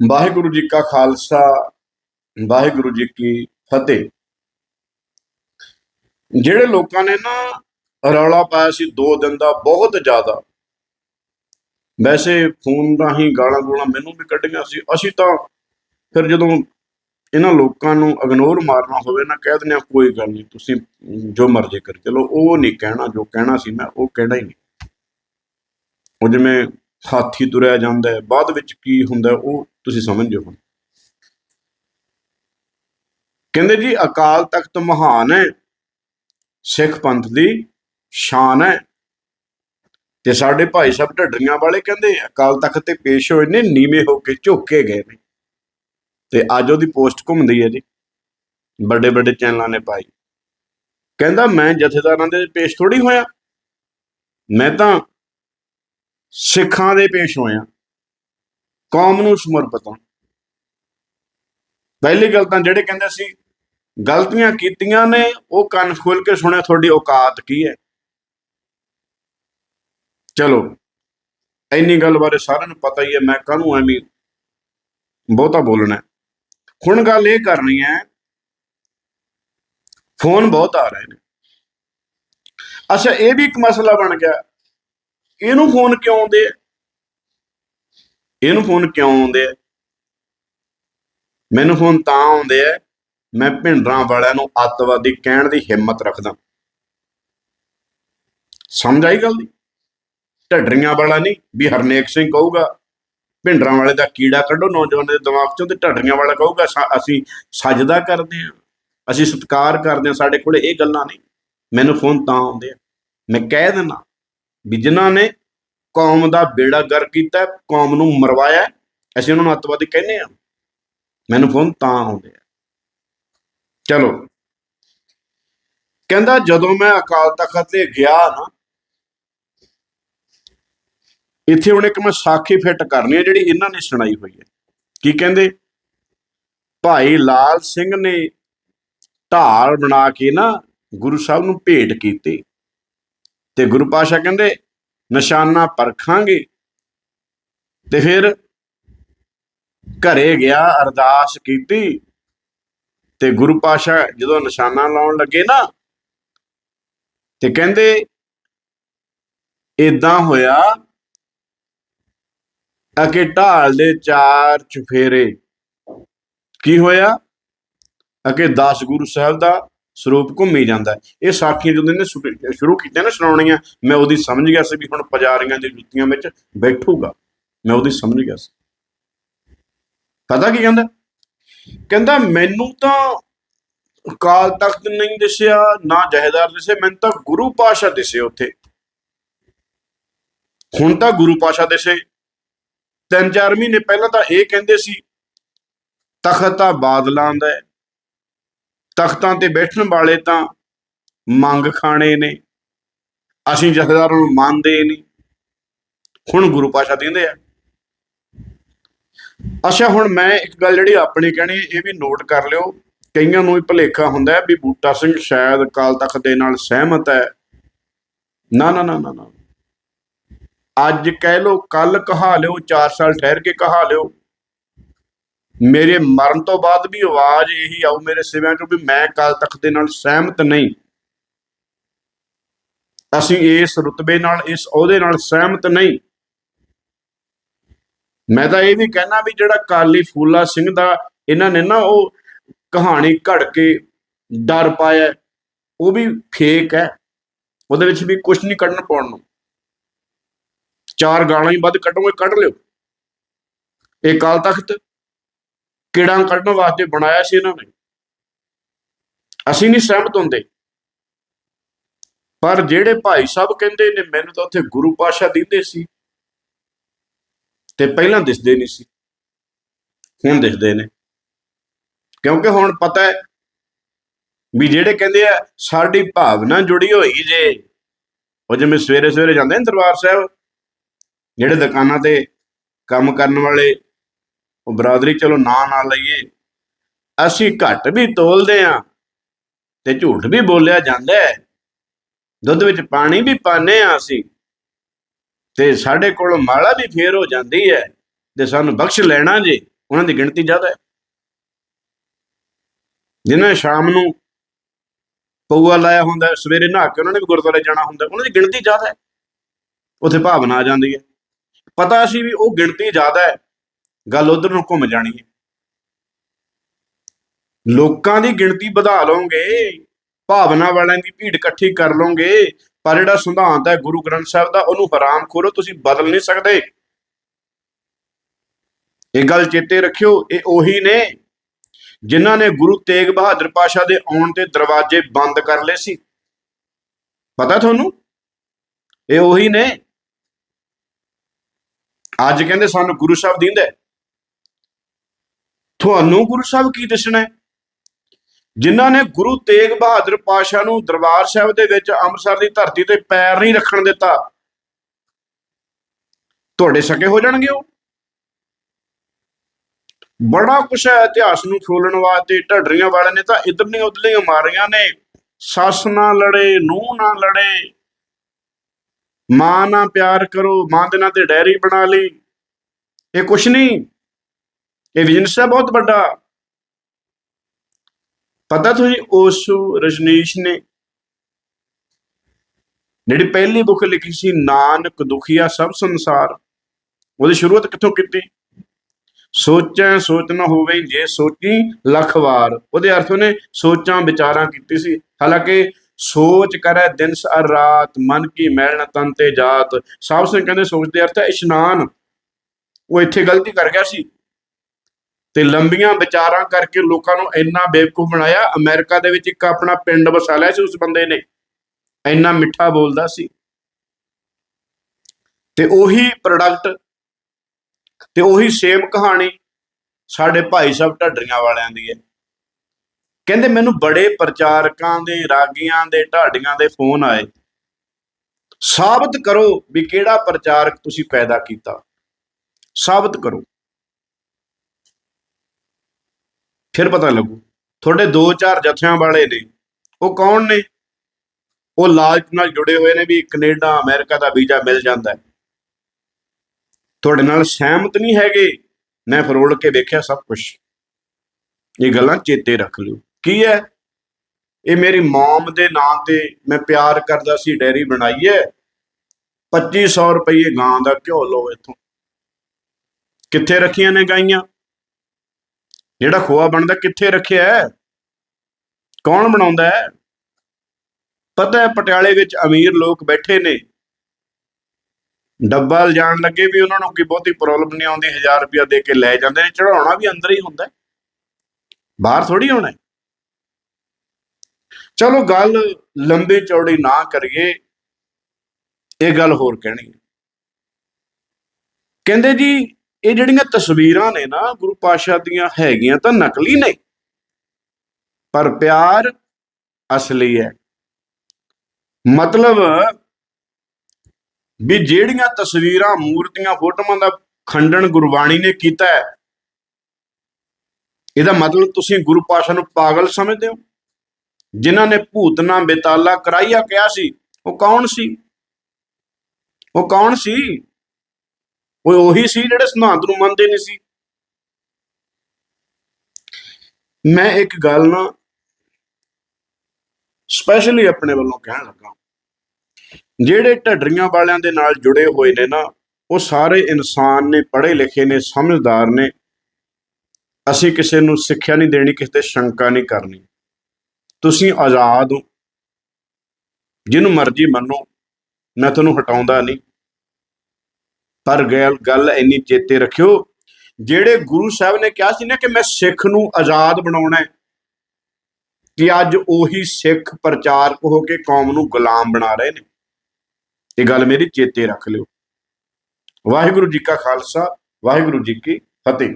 ਵਾਹਿਗੁਰੂ ਜੀ ਕਾ ਖਾਲਸਾ, ਵਾਹਿਗੁਰੂ ਜੀ ਕੀ ਫਤਿਹ। ਜਿਹੜੇ ਲੋਕਾਂ ਨੇ ਨਾ ਰੌਲਾ ਪਾਇਆ ਸੀ 2 ਦਿਨ ਦਾ, ਬਹੁਤ ਜ਼ਿਆਦਾ। ਵੈਸੇ ਫੋਨ ਰਾਹੀਂ ਗਾਲਾਂ ਗੋਲਾਂ ਮੈਨੂੰ ਵੀ ਕੱਢੀਆਂ ਸੀ। ਅਸੀਂ ਤਾਂ ਫਿਰ ਜਦੋਂ ਇਹਨਾਂ ਲੋਕਾਂ ਨੂੰ ਇਗਨੋਰ ਮਾਰਨਾ ਹੋਵੇ ਨਾ, ਕਹਿ ਦਿੰਦੇ ਆ ਕੋਈ ਗੱਲ ਨਹੀਂ, ਤੁਸੀਂ ਜੋ ਮਰਜ਼ੀ ਕਰ ਚਲੋ। ਉਹ ਨਹੀਂ ਕਹਿਣਾ, ਜੋ ਕਹਿਣਾ ਸੀ ਮੈਂ, ਉਹ ਕਹਿਣਾ ਹੀ ਨਹੀਂ। ਉਹ ਜਿਵੇਂ ਹਾਥੀ ਤੁਰਿਆ ਜਾਂਦਾ ਹੈ, ਬਾਅਦ ਵਿੱਚ ਕੀ ਹੁੰਦਾ ਉਹ ਤੁਸੀਂ ਸਮਝੋ ਹੁਣ। ਕਹਿੰਦੇ ਜੀ, ਅਕਾਲ ਤਖਤ ਮਹਾਨ ਹੈ, ਸਿੱਖ ਪੰਥ ਦੀ ਸ਼ਾਨ ਹੈ। ਤੇ ਸਾਡੇ ਭਾਈ ਸਾਹਿਬ ਢੱਡਰੀਆਂ ਵਾਲੇ ਕਹਿੰਦੇ ਅਕਾਲ ਤਖਤ ਤੇ ਪੇਸ਼ ਹੋਏ ਨੇ, ਨੀਵੇਂ ਹੋ ਕੇ ਝੁੱਕੇ ਗਏ ਨੇ। ਤੇ ਅੱਜ ਉਹਦੀ ਪੋਸਟ ਘੁੰਮਦੀ ਹੈ ਜੀ, ਵੱਡੇ ਵੱਡੇ ਚੈਨਲਾਂ ਨੇ ਪਾਈ। ਕਹਿੰਦਾ, ਮੈਂ ਜਥੇਦਾਰਾਂ ਦੇ ਪੇਸ਼ ਥੋੜੀ ਹੋਇਆ, ਮੈਂ ਤਾਂ ਸਿੱਖਾਂ ਦੇ ਪੇਸ਼ ਹੋਇਆ। ਕੌਮ ਨੂੰ ਸਮਰਪਿਤ ਹਾਂ ਪਹਿਲੀ ਗੱਲ ਤਾਂ ਜਿਹੜੇ ਕਹਿੰਦੇ ਸੀ, ਗਲਤੀਆਂ ਕੀਤੀਆਂ ਨੇ, ਉਹ ਕੰਨ ਖੋਲ ਕੇ ਸੁਣਿਆ, ਤੁਹਾਡੀ ਔਕਾਤ ਕੀ ਹੈ? ਚਲੋ, ਇੰਨੀ ਗੱਲ ਬਾਰੇ ਸਾਰਿਆਂ ਨੂੰ ਪਤਾ ਹੀ ਹੈ, ਮੈਂ ਕਾਹਨੂੰ ਐਵੇਂ ਬਹੁਤਾ ਬੋਲਣਾ ਹੁਣ ਗੱਲ ਇਹ ਕਰਨੀ ਹੈ, ਫੋਨ ਬਹੁਤ ਆ ਰਹੇ ਨੇ। ਅੱਛਾ, ਇਹ ਵੀ ਇੱਕ ਮਸਲਾ ਬਣ ਗਿਆ। ਇਹਨੂੰ ਫੋਨ ਕਿਉਂ ਆਉਂਦੇ ਆ? ਇਹਨੂੰ ਫੋਨ ਕਿਉਂ ਆਉਂਦੇ ਆ? ਮੈਨੂੰ ਫੋਨ ਤਾਂ ਆਉਂਦੇ ਆ, ਮੈਂ ਭਿੰਡਰਾਂ ਵਾਲਿਆਂ ਨੂੰ ਅੱਤਵਾਦੀ ਕਹਿਣ ਦੀ ਹਿੰਮਤ ਰੱਖਦਾ। ਸਮਝ ਆਈ ਗੱਲ ਦੀ? ਢੱਡਰੀਆਂ ਵਾਲਾ ਨਹੀਂ, ਵੀ ਹਰਨੇਕ ਸਿੰਘ ਕਹੂਗਾ, ਭਿੰਡਰਾਂ ਵਾਲੇ ਦਾ ਕੀੜਾ ਕੱਢੋ, ਨੌਜਵਾਨਾਂ ਦੇ ਦਿਮਾਗ ਚੋਂ ਤੇ ਢੱਡਰੀਆਂ ਵਾਲਾ ਕਹੂਗਾ ਅਸੀਂ ਸਜਦਾ ਕਰਦੇ ਹਾਂ, ਅਸੀਂ ਸਤਿਕਾਰ ਕਰਦੇ ਹਾਂ, ਸਾਡੇ ਕੋਲੇ ਇਹ ਗੱਲਾਂ ਨਹੀਂ। ਮੈਨੂੰ ਫੋਨ ਤਾਂ ਆਉਂਦੇ ਆ। ਮੈਂ ਕਹਿ ਦਿੰਦਾ ਵੀ ਜਿਨ੍ਹਾਂ ਨੇ ਕੌਮ ਦਾ ਬੇੜਾ ਗਰ ਕੀਤਾ, ਕੌਮ ਨੂੰ ਮਰਵਾਇਆ। ਅਸੀਂ ਉਹਨਾਂ ਨੂੰ ਅੱਤਵਾਦੀ ਕਹਿੰਦੇ ਆ ਮੈਨੂੰ ਫੋਨ ਤਾਂ ਆਉਂਦੇ ਆ। ਚਲੋ। ਕਹਿੰਦਾ, ਜਦੋਂ ਮੈਂ ਅਕਾਲ ਤਖਤ ਤੇ ਗਿਆ ਨਾ, ਇੱਥੇ ਹੁਣ ਇੱਕ ਮੈਂ ਸਾਖੀ ਫਿੱਟ ਕਰਨੀ ਹੈ ਜਿਹੜੀ ਇਹਨਾਂ ਨੇ ਸੁਣਾਈ ਹੋਈ ਹੈ। ਕੀ ਕਹਿੰਦੇ? ਭਾਈ ਲਾਲ ਸਿੰਘ ਨੇ ਢਾਲ ਬਣਾ ਕੇ ਨਾ ਗੁਰੂ ਸਾਹਿਬ ਨੂੰ ਭੇਟ ਕੀਤੀ। ਤੇ ਗੁਰੂ ਪਾਸ਼ਾ ਕਹਿੰਦੇ ਨਿਸ਼ਾਨਾ ਪਰਖਾਂਗੇ। ਤੇ ਫਿਰ ਘਰੇ ਗਿਆ, ਅਰਦਾਸ ਕੀਤੀ। ਤੇ ਗੁਰੂ ਪਾਸ਼ਾ ਜਦੋਂ ਨਿਸ਼ਾਨਾ ਲਾਉਣ ਲੱਗੇ ਨਾ, ਤੇ ਕਹਿੰਦੇ ਇਦਾਂ ਹੋਇਆ, ਅਕੇ ਢਾਲ ਦੇ ਚਾਰ ਚੁਫੇਰੇ। ਕੀ ਹੋਇਆ? ਅਕੇ 10 ਗੁਰੂ ਸਾਹਿਬ ਦਾ ਸਰੂਪ ਘੁੰਮੀ ਜਾਂਦਾ ਇਹ ਸਾਖੀਆਂ ਜਦੋਂ ਇਹਨੇ ਸ਼ੁਰੂ- ਕੀਤੀਆਂ ਨਾ ਸੁਣਾਉਣੀਆਂ, ਮੈਂ ਉਹਦੀ ਸਮਝ ਗਿਆ ਸੀ ਵੀ ਹੁਣ ਪੁਜਾਰੀਆਂ ਦੀ ਜੁੱਤੀਆਂ ਵਿੱਚ ਬੈਠੂਗਾ। ਮੈਂ ਉਹਦੀ ਸਮਝ ਗਿਆ ਸੀ। ਪਤਾ ਕੀ ਕਹਿੰਦਾ? ਕਹਿੰਦਾ, ਮੈਨੂੰ ਤਾਂ ਅਕਾਲ ਤਖਤ ਨਹੀਂ ਦਿਸਿਆ, ਨਾ ਜਹੇਦਾਰ ਦਿਸੇ, ਮੈਨੂੰ ਤਾਂ ਗੁਰੂ ਪਾਸ਼ਾ ਦਿਸੇ ਉੱਥੇ। ਹੁਣ ਤਾਂ ਗੁਰੂ ਪਾਸ਼ਾ ਦਿਸੇ। ਤਿੰਨ ਚਾਰ ਮਹੀਨੇ ਪਹਿਲਾਂ ਤਾਂ ਇਹ ਕਹਿੰਦੇ ਸੀ, ਤਖਤ ਤਾਂ ਬਾਦਲਾਂ ਦਾ ਹੈ। ਤਖਤਾਂ ਤੇ ਬੈਠਣ ਵਾਲੇ ਤਾਂ ਮੰਗ ਖਾਣੇ ਨੇ। ਅਸੀਂ ਜਥੇਦਾਰਾਂ ਨੂੰ ਮੰਨਦੇ ਨਹੀਂ ਹੁਣ ਗੁਰੂ ਪਾਸ਼ਾ ਦਿੰਦੇ ਆ। ਅੱਛਾ, ਹੁਣ ਮੈਂ ਇੱਕ ਗੱਲ ਜਿਹੜੀ ਆਪਣੀ ਕਹਿਣੀ, ਇਹ ਵੀ ਨੋਟ ਕਰ ਲਿਓ। ਕਈਆਂ ਨੂੰ ਹੀ ਭੁਲੇਖਾ ਹੁੰਦਾ ਹੈ ਵੀ ਬੂਟਾ ਸਿੰਘ ਸ਼ਾਇਦ ਅਕਾਲ ਤਖਤ ਦੇ ਨਾਲ ਸਹਿਮਤ ਹੈ। ਨਾ ਨਾ ਨਾ ਨਾ ਨਾ। ਅੱਜ ਕਹਿ ਲੋ ਕੱਲ ਕਹਾ ਲਿਓ 4 ਸਾਲ ਠਹਿਰ ਕੇ ਕਹਾ ਲਿਓ। ਮੇਰੇ ਮਰਨ ਤੋਂ ਬਾਅਦ ਵੀ ਆਵਾਜ਼ ਇਹੀ ਆਉ ਮੇਰੇ ਸਿਵਿਆਂ ਚੋਂ ਵੀ ਮੈਂ ਕਾਲ ਤਖਤ ਦੇ ਨਾਲ ਸਹਿਮਤ ਨਹੀਂ। ਅਸੀਂ ਇਸ ਰੁਤਬੇ ਨਾਲ, ਇਸ ਅਹੁਦੇ ਨਾਲ ਸਹਿਮਤ ਨਹੀਂ। ਮੈਂ ਤਾਂ ਇਹ ਵੀ ਕਹਿਣਾ ਵੀ ਜਿਹੜਾ ਕਾਲੀ ਫੂਲਾ ਸਿੰਘ ਦਾ ਇਹਨਾਂ ਨੇ ਨਾ ਉਹ ਕਹਾਣੀ ਘੜ ਕੇ ਡਰ ਪਾਇਆ, ਉਹ ਵੀ ਫੇਕ ਹੈ। ਉਹਦੇ ਵਿੱਚ ਵੀ ਕੁਝ ਨਹੀਂ ਕੱਢਣ ਪਾਉਣ ਨੂੰ। ਚਾਰ ਗਾਲਾਂ ਹੀ ਵੱਧ ਕੱਢੋਗੇ, ਕੱਢ ਲਿਓ। ਇਹ ਕਾਲ ਤਖਤ ਕੀੜਾਂ ਕੱਢਣ ਵਾਸਤੇ ਬਣਾਇਆ ਸੀ ਇਹਨਾਂ ਨੇ। ਅਸੀਂ ਨਹੀਂ ਸਹਿਮਤ ਹੁੰਦੇ। ਪਰ ਜਿਹੜੇ ਭਾਈ ਸਾਹਿਬ ਕਹਿੰਦੇ ਨੇ, ਮੈਨੂੰ ਤਾਂ ਉੱਥੇ ਗੁਰੂ ਪਾਸ਼ਾ ਦਿੰਦੇ ਸੀ। ਤੇ ਪਹਿਲਾਂ ਦਿਸਦੇ ਨਹੀਂ ਸੀ। ਹੁਣ ਦਿਸਦੇ ਨੇ। ਕਿਉਂਕਿ ਹੁਣ ਪਤਾ ਹੈ ਵੀ ਜਿਹੜੇ ਕਹਿੰਦੇ ਆ, ਸਾਡੀ ਭਾਵਨਾ ਜੁੜੀ ਹੋਈ ਜੇ। ਉਹ ਜਿਵੇਂ ਸਵੇਰੇ ਸਵੇਰੇ ਜਾਂਦੇ ਨੇ ਦਰਬਾਰ ਸਾਹਿਬ, ਜਿਹੜੇ ਦੁਕਾਨਾਂ ਤੇ ਕੰਮ ਕਰਨ ਵਾਲੇ ਉਹ ਬਰਾਦਰੀ ਚਲੋ ਨਾਂ ਨਾ ਲਈਏ। ਅਸੀਂ ਘੱਟ ਵੀ ਤੋਲਦੇ ਆ ਤੇ ਝੂਠ ਵੀ ਬੋਲਿਆ ਜਾਂਦਾ ਹੈ। ਦੁੱਧ ਵਿੱਚ ਪਾਣੀ ਵੀ ਪਾਣੇ ਆ ਅਸੀਂ ਤੇ ਸਾਡੇ ਕੋਲ ਮਾਲਾ ਵੀ ਫੇਰ ਹੋ ਜਾਂਦੀ ਹੈ ਤੇ ਸਾਨੂੰ ਬਖਸ਼ ਲੈਣਾ ਜੀ, ਉਹਨਾਂ ਦੀ ਗਿਣਤੀ ਜ਼ਿਆਦਾ ਹੈ। ਜਿਨ੍ਹਾਂ ਸ਼ਾਮ ਨੂੰ ਪਊਆ ਲਾਇਆ ਹੁੰਦਾ, ਸਵੇਰੇ ਨਹਾ ਕੇ ਉਹਨਾਂ ਨੇ ਵੀ ਗੁਰਦੁਆਰੇ ਜਾਣਾ ਹੁੰਦਾ, ਉਹਨਾਂ ਦੀ ਗਿਣਤੀ ਜ਼ਿਆਦਾ ਹੈ। ਉੱਥੇ ਭਾਵਨਾ ਆ ਜਾਂਦੀ ਹੈ। ਪਤਾ ਸੀ ਵੀ ਉਹ ਗਿਣਤੀ ਜ਼ਿਆਦਾ ਹੈ। ਗੱਲ ਉਧਰ ਨੂੰ ਘੁੰਮ ਜਾਣੀ ਹੈ। ਲੋਕਾਂ ਦੀ ਗਿਣਤੀ ਵਧਾ ਲਓਗੇ, ਭਾਵਨਾ ਵਾਲਿਆਂ ਦੀ ਭੀੜ ਇਕੱਠੀ ਕਰ ਲਓਗੇ, ਪਰ ਜਿਹੜਾ ਸਿਧਾਂਤ ਹੈ ਗੁਰੂ ਗ੍ਰੰਥ ਸਾਹਿਬ ਦਾ, ਉਹਨੂੰ ਹਰਾਮ ਖੋਰੋ ਤੁਸੀਂ ਬਦਲ ਨਹੀਂ ਸਕਦੇ। ਇਹ ਗੱਲ ਚੇਤੇ ਰੱਖਿਓ, ਇਹ ਉਹੀ ਨੇ ਜਿਨ੍ਹਾਂ ਨੇ ਗੁਰੂ ਤੇਗ ਬਹਾਦਰ ਪਾਸ਼ਾ ਦੇ ਆਉਣ ਤੇ ਦਰਵਾਜ਼ੇ ਬੰਦ ਕਰ ਲਏ ਸੀ। ਪਤਾ ਤੁਹਾਨੂੰ? ਇਹ ਉਹੀ ਨੇ। ਅੱਜ ਕਹਿੰਦੇ ਸਾਨੂੰ ਗੁਰੂ ਸਾਹਿਬ ਦਿੰਦਾ। ਤੁਹਾਨੂੰ ਗੁਰੂ ਸਾਹਿਬ ਕੀ ਦੱਸਣਾ ਹੈ? ਜਿਨ੍ਹਾਂ ਨੇ ਗੁਰੂ ਤੇਗ ਬਹਾਦਰ ਪਾਸ਼ਾ ਨੂੰ ਦਰਬਾਰ ਸਾਹਿਬ ਦੇ ਵਿੱਚ ਅੰਮ੍ਰਿਤਸਰ ਦੀ ਧਰਤੀ ਤੇ ਪੈਰ ਨਹੀਂ ਰੱਖਣ ਦਿੱਤਾ, ਤੁਹਾਡੇ ਸਕੇ ਹੋ ਜਾਣਗੇ ਉਹ। ਬੜਾ ਕੁਛ ਹੈ ਇਤਿਹਾਸ ਨੂੰ ਫਰੋਲਣ ਵਾਸਤੇ, ਢੱਡਰੀਆਂ ਵਾਲਿਆਂ ਨੇ ਤਾਂ ਇਧਰਲੀਆਂ ਉਧਰ ਮਾਰੀਆਂ ਨੇ। ਸੱਸ ਨਾ ਲੜੇ, ਨੂੰਹ ਨਾ ਲੜੇ। ਮਾਂ ਨਾਲ ਪਿਆਰ ਕਰੋ, ਮਾਂ ਦੇ ਨਾਂ ਤੇ ਡੈਰੀ ਬਣਾ ਲਈ। ਇਹ ਕੁਛ ਨਹੀਂ। ਇਹ ਬਿਜ਼ਨਸ ਹੈ ਬਹੁਤ ਵੱਡਾ ਪਤਾ ਤੁਸੀਂ ਉਸ ਰਜਨੀਸ਼ ਨੇ ਜਿਹੜੀ ਪਹਿਲੀ ਬੁੱਕ ਲਿਖੀ ਸੀ, ਨਾਨਕ ਦੁਖੀਆ ਸਭ ਸੰਸਾਰ, ਉਹਦੀ ਸ਼ੁਰੂਆਤ ਕਿੱਥੋਂ ਕੀਤੀ? ਸੋਚਾਂ ਸੋਚ ਨਾ ਹੋਵੇ ਜੇ ਸੋਚੀ ਲੱਖ ਵਾਰ। ਉਹਦੇ ਅਰਥ ਉਹਨੇ ਸੋਚਾਂ ਵਿਚਾਰਾਂ ਕੀਤੀ ਸੀ। ਹਾਲਾਂਕਿ ਸੋਚ ਕਰੈ ਦਿਨ ਸਰ ਰਾਤ, ਮਨ ਕੀ ਮੈਲ ਨ ਤਨ ਤੇ ਜਾਤ। ਸਾਬ ਸਿੰਘ ਕਹਿੰਦੇ ਸੋਚ ਦੇ ਅਰਥ ਹੈ ਇਸ਼ਨਾਨ। ਉਹ ਇੱਥੇ ਗਲਤੀ ਕਰ ਗਿਆ ਸੀ। ਤੇ ਲੰਬੀਆਂ ਵਿਚਾਰਾਂ ਕਰਕੇ ਲੋਕਾਂ ਨੂੰ ਇੰਨਾ ਬੇਵਕੂਫ ਬਣਾਇਆ, ਅਮਰੀਕਾ ਦੇ ਵਿੱਚ ਇੱਕ ਆਪਣਾ ਪਿੰਡ ਵਸਾ ਲਿਆ ਸੀ, ਉਸ ਬੰਦੇ ਨੇ ਇੰਨਾ ਮਿੱਠਾ ਬੋਲਦਾ ਸੀ। ਤੇ ਉਹੀ ਪ੍ਰੋਡਕਟ ਤੇ ਉਹੀ ਸੇਮ ਕਹਾਣੀ ਸਾਡੇ ਭਾਈ ਸਾਹਿਬ ਢੱਡਰੀਆਂ ਵਾਲਿਆਂ ਦੀ ਹੈ। ਕਹਿੰਦੇ ਮੈਨੂੰ ਬੜੇ ਪ੍ਰਚਾਰਕਾਂ ਦੇ, ਰਾਗੀਆਂ ਦੇ, ਢਾਡੀਆਂ ਦੇ ਫੋਨ ਆਏ। ਸਾਬਤ ਕਰੋ ਵੀ ਕਿਹੜਾ ਪ੍ਰਚਾਰਕ ਤੁਸੀਂ ਪੈਦਾ ਕੀਤਾ। ਸਾਬਤ ਕਰੋ। ਫਿਰ ਪਤਾ ਲੱਗੂ। ਤੁਹਾਡੇ ਦੋ ਚਾਰ ਜਥਿਆਂ ਵਾਲੇ ਨੇ, ਉਹ ਕੌਣ ਨੇ? ਉਹ ਲਾਲਚ ਨਾਲ ਜੁੜੇ ਹੋਏ ਨੇ ਵੀ ਕੈਨੇਡਾ ਅਮਰੀਕਾ ਦਾ ਵੀਜ਼ਾ ਮਿਲ ਜਾਂਦਾ ਹੈ। ਤੁਹਾਡੇ ਨਾਲ ਸਹਿਮਤ ਨਹੀਂ ਹੈਗੇ? ਮੈਂ ਫਰੋਲ ਕੇ ਵੇਖਿਆ ਸਭ ਕੁਝ ਇਹ ਗੱਲਾਂ ਚੇਤੇ ਰੱਖ ਲਿਓ। ਕੀ ਹੈ? ਇਹ ਮੇਰੀ ਮਮ ਦੇ ਨਾਂ ਤੇ ਮੈਂ ਪਿਆਰ ਕਰਦਾ ਸੀ, ਡੈਰੀ ਬਣਾਈ ਹੈ। 2500 ਰੁਪਏ ਗਾਂ ਦਾ ਘਿਓ ਲਓ ਇਥੋਂ। ਕਿੱਥੇ ਰੱਖੀਆਂ ਨੇ ਗਾਈਆਂ? ਜਿਹੜਾ ਖੋਆ ਬਣਦਾ, ਕਿੱਥੇ ਰੱਖਿਆ ਹੈ? ਕੌਣ ਬਣਾਉਂਦਾ ਹੈ? ਪਤਾ ਹੈ ਪਟਿਆਲੇ ਵਿੱਚ ਅਮੀਰ ਲੋਕ ਬੈਠੇ ਨੇ। ਡੱਬਾ ਲਿਜਾਣ ਲੱਗੇ ਵੀ ਉਹਨਾਂ ਨੂੰ ਕੋਈ ਬਹੁਤੀ ਪ੍ਰੋਬਲਮ ਨਹੀਂ ਆਉਂਦੀ 1000 ਰੁਪਇਆ ਦੇ ਕੇ ਲੈ ਜਾਂਦੇ ਨੇ ਚੜਾਉਣਾ ਵੀ ਅੰਦਰ ਹੀ ਹੁੰਦਾ ਬਾਹਰ ਥੋੜੀ ਹੋਣਾ ਚਲੋ ਗੱਲ ਲੰਬੀ ਚੌੜੀ ਨਾ ਕਰੀਏ, ਇਹ ਗੱਲ ਹੋਰ ਕਹਿਣੀ ਹੈ। ਕਹਿੰਦੇ ਜੀ ਇਹ ਜਿਹੜੀਆਂ ਤਸਵੀਰਾਂ ਨੇ ਨਾ ਗੁਰੂ ਪਾਤਸ਼ਾਹ ਦੀਆਂ ਹੈਗੀਆਂ ਤਾਂ ਨਕਲੀ ਨੇ ਪਰ ਪਿਆਰ ਅਸਲੀ ਹੈ। ਮਤਲਬ ਵੀ ਜਿਹੜੀਆਂ ਤਸਵੀਰਾਂ, ਮੂਰਤੀਆਂ, ਫੋਟੋਆਂ ਦਾ ਖੰਡਨ ਗੁਰਬਾਣੀ ਨੇ ਕੀਤਾ ਹੈ, ਇਹਦਾ ਮਤਲਬ ਤੁਸੀਂ ਗੁਰੂ ਪਾਸ਼ਾ ਨੂੰ ਪਾਗਲ ਸਮਝਦੇ ਹੋ? ਜਿਨ੍ਹਾਂ ਨੇ ਭੂਤਨਾ ਬੇਤਾਲਾ ਕਰਾਈਆ ਕਿਹਾ ਸੀ, ਉਹ ਕੌਣ ਸੀ? ਉਹ ਕੌਣ ਸੀ? ਉਹ ਉਹੀ ਸੀ ਜਿਹੜੇ ਸਿਧਾਂਤ ਨੂੰ ਮੰਨਦੇ ਨਹੀਂ ਸੀ। ਮੈਂ ਇੱਕ ਗੱਲ ਨਾ ਸਪੈਸ਼ਲੀ ਆਪਣੇ ਵੱਲੋਂ ਕਹਿਣ ਲੱਗਾ। ਜਿਹੜੇ ਢੱਡਰੀਆਂ ਵਾਲਿਆਂ ਦੇ ਨਾਲ ਜੁੜੇ ਹੋਏ ਨੇ ਨਾ, ਉਹ ਸਾਰੇ ਇਨਸਾਨ ਨੇ, ਪੜ੍ਹੇ ਲਿਖੇ ਨੇ, ਸਮਝਦਾਰ ਨੇ। ਅਸੀਂ ਕਿਸੇ ਨੂੰ ਸਿੱਖਿਆ ਨਹੀਂ ਦੇਣੀ, ਕਿਸੇ ਤੇ ਸ਼ੰਕਾ ਨਹੀਂ ਕਰਨੀ। ਤੁਸੀਂ ਆਜ਼ਾਦ ਹੋ। ਜਿਹਨੂੰ ਮਰਜ਼ੀ ਮੰਨੋ, ਮੈਂ ਤੁਹਾਨੂੰ ਹਟਾਉਂਦਾ ਨਹੀਂ। ਪਰ ਗੱਲ ਇੰਨੀ ਚੇਤੇ ਰੱਖਿਓ, ਜਿਹੜੇ ਗੁਰੂ ਸਾਹਿਬ ਨੇ ਕਿਹਾ ਸੀ ਨਾ ਕਿ ਮੈਂ ਸਿੱਖ ਨੂੰ ਆਜ਼ਾਦ ਬਣਾਉਣਾ ਹੈ, ਕਿ ਅੱਜ ਉਹੀ ਸਿੱਖ ਪ੍ਰਚਾਰਕ ਹੋ ਕੇ ਕੌਮ ਨੂੰ ਗੁਲਾਮ ਬਣਾ ਰਹੇ ਨੇ, ਇਹ ਗੱਲ ਮੇਰੀ ਚੇਤੇ ਰੱਖ ਲਿਓ। ਵਾਹਿਗੁਰੂ ਜੀ ਕਾ ਖਾਲਸਾ, ਵਾਹਿਗੁਰੂ ਜੀ ਕੀ ਫਤਿਹ।